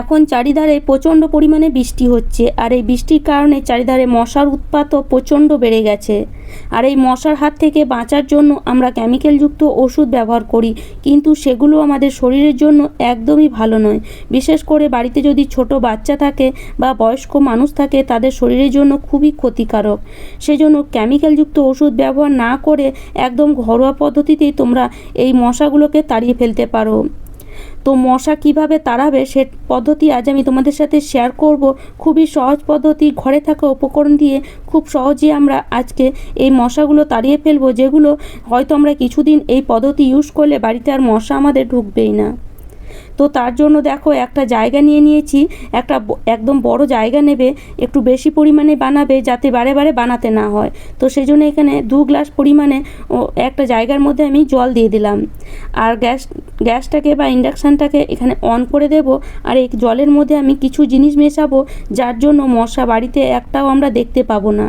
এখন চারিধারে প্রচণ্ড পরিমাণে বৃষ্টি হচ্ছে, আর এই বৃষ্টির কারণে চারিধারে মশার উৎপাতও প্রচণ্ড বেড়ে গেছে। আর এই মশার হাত থেকে বাঁচার জন্য আমরা কেমিক্যালযুক্ত ওষুধ ব্যবহার করি, কিন্তু সেগুলো আমাদের শরীরের জন্য একদমই ভালো নয়। বিশেষ করে বাড়িতে যদি ছোট বাচ্চা থাকে বা বয়স্ক মানুষ থাকে, তাদের শরীরের জন্য খুবই ক্ষতিকারক। সেজন্য কেমিক্যালযুক্ত ওষুধ ব্যবহার না করে একদম ঘরোয়া পদ্ধতিতেই তোমরা এই মশাগুলোকে তাড়িয়ে ফেলতে পারো। তো মশা কীভাবে তাড়াবে সে পদ্ধতি আজ আমি তোমাদের সাথে শেয়ার করব। খুবই সহজ পদ্ধতি, ঘরে থাকা উপকরণ দিয়ে খুব সহজেই আমরা আজকে এই মশাগুলো তাড়িয়ে ফেলব, যেগুলো হয়তো আমরা কিছুদিন এই পদ্ধতি ইউজ করলে বাড়িতে আর মশা আমাদের ঢুকবেই না। তো তার জন্য দেখো একটা জায়গা নিয়ে নিয়েছি, একটা একদম বড় জায়গা নেবে, একটু বেশি পরিমাণে বানাবে যাতে বারে বারে বানাতে না হয়। তো সেই জন্য এখানে দু গ্লাস পরিমাণে ও একটা জায়গার মধ্যে আমি জল দিয়ে দিলাম। আর গ্যাস, গ্যাসটাকে বা ইন্ডাকশানটাকে এখানে অন করে দেব, আর এই জলের মধ্যে আমি কিছু জিনিস মেশাবো, যার জন্য মশা বাড়িতে একটাও আমরা দেখতে পাবো না।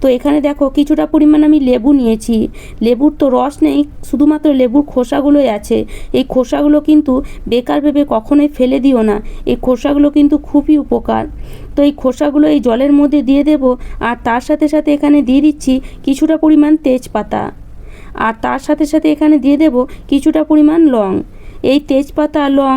তো এখানে দেখো কিছুটা পরিমাণ আমি লেবু নিয়েছি। লেবুর তো রস নেই, শুধুমাত্র লেবুর খোসাগুলোই আছে। এই খোসাগুলো কিন্তু বেকার ভেবে কখনোই ফেলে দিও না। এই খোসাগুলো কিন্তু খুবই উপকার। তো এই খোসাগুলো এই জলের মধ্যে দিয়ে দেব, আর তার সাথে সাথে এখানে দিয়ে দিচ্ছি কিছুটা পরিমাণ তেজপাতা। আর তার সাথে সাথে এখানে দিয়ে দেব কিছুটা পরিমাণ লং। এই তেজপাতা, লং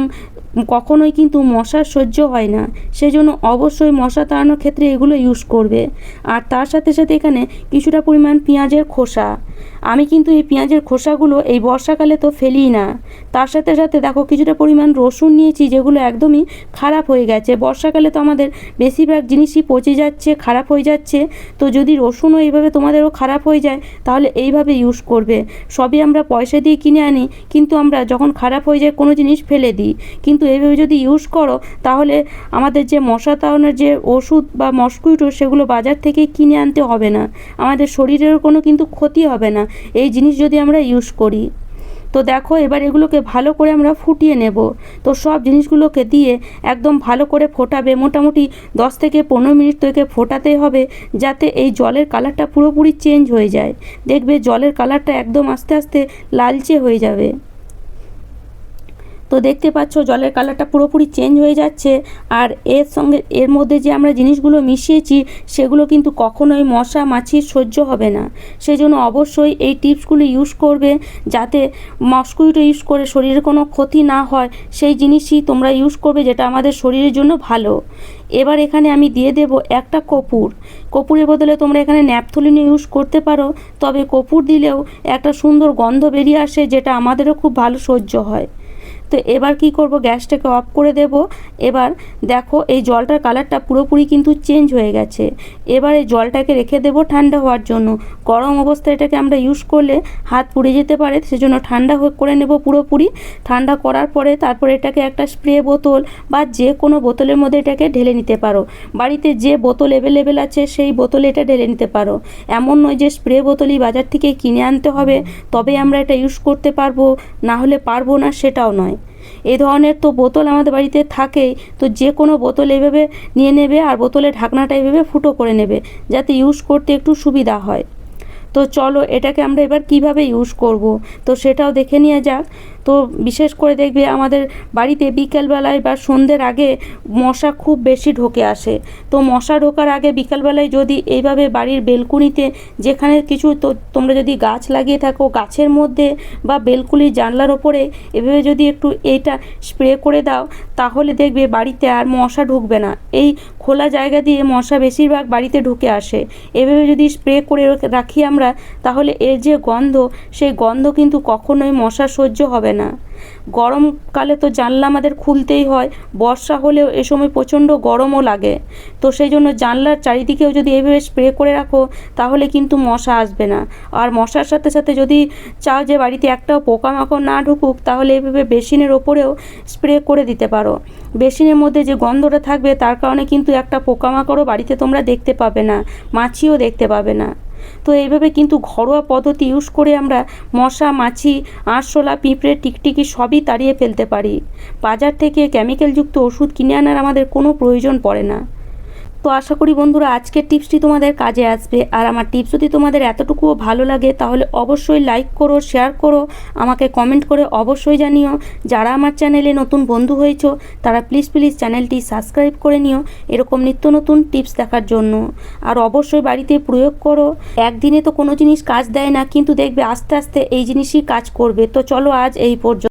কখনোই কিন্তু মশার সহ্য হয় না। সেজন্য অবশ্যই মশা তাড়ানোর ক্ষেত্রে এগুলো ইউজ করবে। আর তার সাথে সাথে এখানে কিছুটা পরিমাণ পেঁয়াজের খোসা। আমি কিন্তু এই পেঁয়াজের খোসাগুলো এই বর্ষাকালে তো ফেলি না। তার সাথে সাথে দেখো কিছুটা পরিমাণ রসুন নিয়েছি, যেগুলো একদমই খারাপ হয়ে গেছে। বর্ষাকালে তো আমাদের বেশিরভাগ জিনিসই পচে যাচ্ছে, খারাপ হয়ে যাচ্ছে। তো যদি রসুনও এইভাবে তোমাদেরও খারাপ হয়ে যায়, তাহলে এইভাবে ইউজ করবে। সবই আমরা পয়সা দিয়ে কিনে আনি, কিন্তু আমরা যখন খারাপ হয়ে যায় কোনো জিনিস ফেলে দিই। কিন্তু এইভাবে যদি ইউজ করো, তাহলে আমাদের যে মশা তাড়ানোর যে ওষুধ বা মস্কুইটো সেগুলো বাজার থেকে কিনে আনতে হবে না। আমাদের শরীরেরও কোনো কিন্তু ক্ষতি হবে না। এই জিনিস যদি আমরা ইউজ করি, তো দেখো এবার এগুলোকে ভালো করে আমরা ফুটিয়ে নেব। তো সব জিনিসগুলোকে দিয়ে একদম ভালো করে ফোটাবে। মোটামুটি দশ থেকে পনেরো মিনিট থেকে ফোটাতে হবে, যাতে এই জলের কালারটা পুরোপুরি চেঞ্জ হয়ে যায়। দেখবে জলের কালারটা একদম আস্তে আস্তে লালচে হয়ে যাবে। তো দেখতে পাচ্ছ, জলের কালারটা পুরোপুরি চেঞ্জ হয়ে যাচ্ছে। আর এর সঙ্গে, এর মধ্যে যে আমরা জিনিসগুলো মিশিয়েছি, সেগুলো কিন্তু কখনোই মশা মাছির সহ্য হবে না। সেই জন্য অবশ্যই এই টিপসগুলো ইউজ করবে যাতে মস্কুইটো ইউজ করে শরীরে কোনো ক্ষতি না হয়। সেই জিনিসই তোমরা ইউজ করবে যেটা আমাদের শরীরের জন্য ভালো। এবার এখানে আমি দিয়ে দেব একটা কপুর। কপুরের বদলে তোমরা এখানে ন্যাপথলিনও ইউজ করতে পারো। তবে কপুর দিলেও একটা সুন্দর গন্ধ বেরিয়ে আসে, যেটা আমাদেরও খুব ভালো সহ্য হয়। তো এবার কি করব? গ্যাসটাকে অফ করে দেব। এবার দেখো এই জলটার কালারটা পুরোপুরি কিন্তু চেঞ্জ হয়ে গেছে। এবার এই জলটাকে রেখে দেব ঠান্ডা হওয়ার জন্য। গরম অবস্থায় এটাকে আমরা ইউজ করলে হাত পুড়ে যেতে পারে, সেজন্য ঠান্ডা করে নেব পুরোপুরি। ঠান্ডা করার পরে তারপরে এটাকে একটা স্প্রে বোতল বা যে কোনো বোতলের মধ্যে এটাকে ঢেলে নিতে পারো। বাড়িতে যে বোতল অ্যাভেলেবেল আছে, সেই বোতলে এটা ঢেলে নিতে পারো। এমন নয় যে স্প্রে বোতলই বাজার থেকে কিনে আনতে হবে, তবে আমরা এটা ইউজ করতে পারব, না হলে পারব না সেটাও নয়। এই ধরনের তো বোতল আমাদের বাড়িতে থাকেই তো যে কোনো বোতল এভাবে নিয়ে নেবে আর বোতলের ঢাকনাটা এভাবে ফুটো করে নেবে, যাতে ইউজ করতে একটু সুবিধা হয়। তো চলো এটাকে আমরা এবার কীভাবে ইউজ করব? তো সেটাও দেখে নিয়ে যাক। তো বিশেষ করে দেখবে আমাদের বাড়িতে বিকেলবেলায় বা সন্ধ্যের আগে মশা খুব বেশি ঢোকে আসে। তো মশা ঢোকার আগে বিকেলবেলায় যদি এইভাবে বাড়ির বেলকুনিতে যেখানে কিছু তো তোমরা যদি গাছ লাগিয়ে থাকো, গাছের মধ্যে বা বেলকুনির জানলার ওপরে এভাবে যদি একটু এইটা স্প্রে করে দাও, তাহলে দেখবে বাড়িতে আর মশা ঢুকবে না। এই খোলা জায়গা দিয়ে মশা বেশিরভাগ বাড়িতে ঢুকে আসে। এভাবে যদি স্প্রে করে রাখি আমরা, তাহলে এর যে গন্ধ, সেই গন্ধ কিন্তু কখনোই মশা সহ্য হবে না। গরমকালে তো জানলা আমাদের খুলতেই হয়, বর্ষা হলেও এ সময় প্রচণ্ড গরমও লাগে। তো সেই জন্য জানলার চারিদিকেও যদি এইভাবে স্প্রে করে রাখো, তাহলে কিন্তু মশা আসবে না। আর মশার সাথে সাথে যদি চাও যে বাড়িতে একটাও পোকামাকড় না ঢুকুক, তাহলে এইভাবে বেসিনের ওপরেও স্প্রে করে দিতে পারো। বেসিনের মধ্যে যে গন্ধটা থাকবে, তার কারণে কিন্তু একটা পোকামাকড়ও বাড়িতে তোমরা দেখতে পাবে না, মাছিও দেখতে পাবে না। তো এইভাবে কিন্তু ঘরোয়া পদ্ধতি ইউজ করে আমরা মশা, মাছি আরশোলা পিঁপড়ে, টিকটিকি সবই তাড়িয়ে ফেলতে পারি। বাজার থেকে কেমিক্যালযুক্ত ওষুধ কিনে আনার আমাদের কোনো প্রয়োজন পড়ে না। তো আশা করি বন্ধুরা আজকের টিপসটি তোমাদের কাজে আসবে। আর আমার টিপস যদি তোমাদের এতটুকুও ভালো লাগে, তাহলে অবশ্যই লাইক করো শেয়ার করো, আমাকে কমেন্ট করে অবশ্যই জানিও। যারা আমার চ্যানেলে নতুন বন্ধু হয়েছো, তারা প্লিজ প্লিজ চ্যানেলটি সাবস্ক্রাইব করে নিও, এরকম নিত্য নতুন টিপস দেখার জন্য। আর অবশ্যই বাড়িতে প্রয়োগ করো। একদিনে তো কোনো জিনিস কাজ দেয় না, কিন্তু দেখবে আস্তে আস্তে এই জিনিসই কাজ করবে। তো চলো আজ এই পর্যন্ত